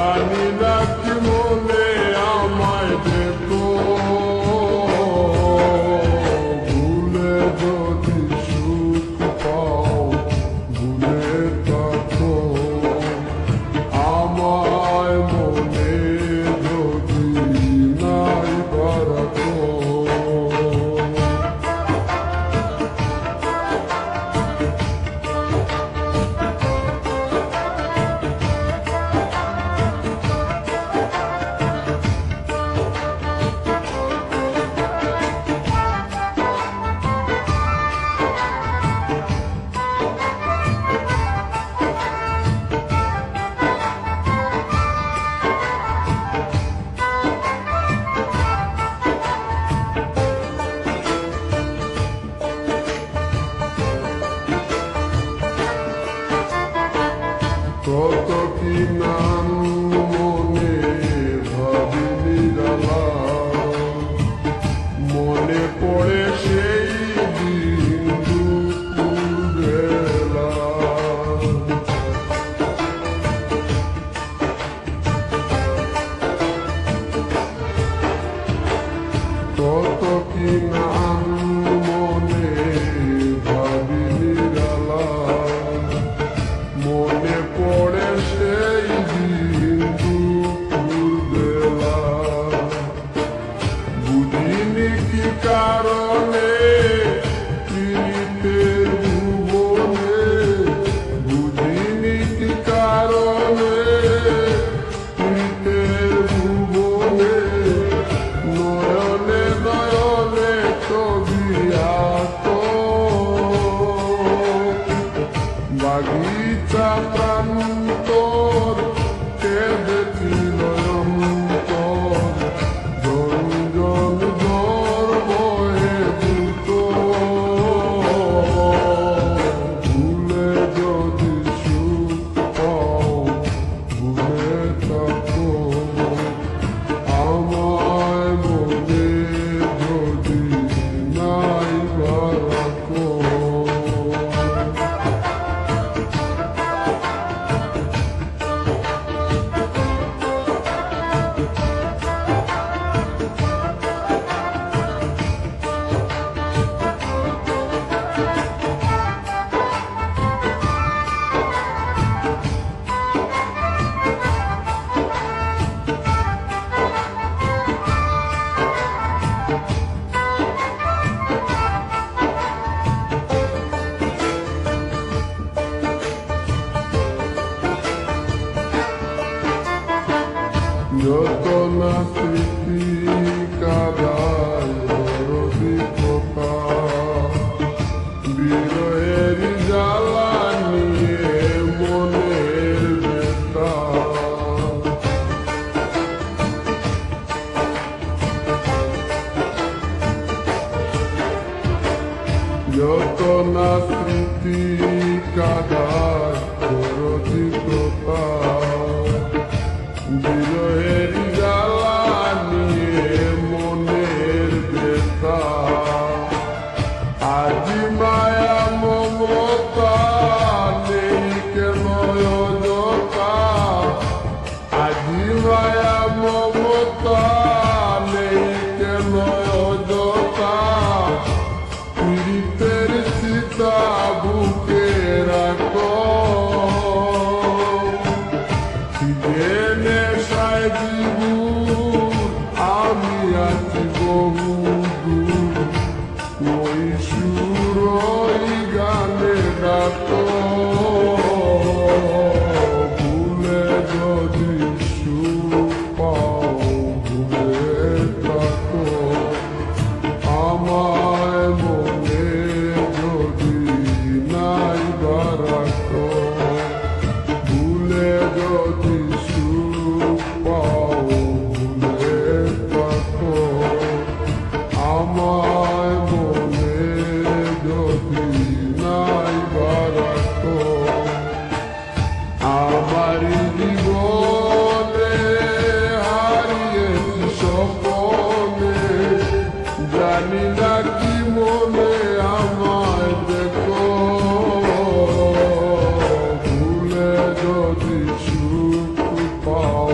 Rani, Rani. কত কি নাম মনে ভাবিনি দাদা মনে পড়ে সেই দিন দুপুরবেলা কত কি নাম যত না স্মৃতি কাদায় রবি পোকা বিরয়ের জ্বালা নিয়ে মনের বেতা যত না স্মৃতি কাদা городку. te suporto.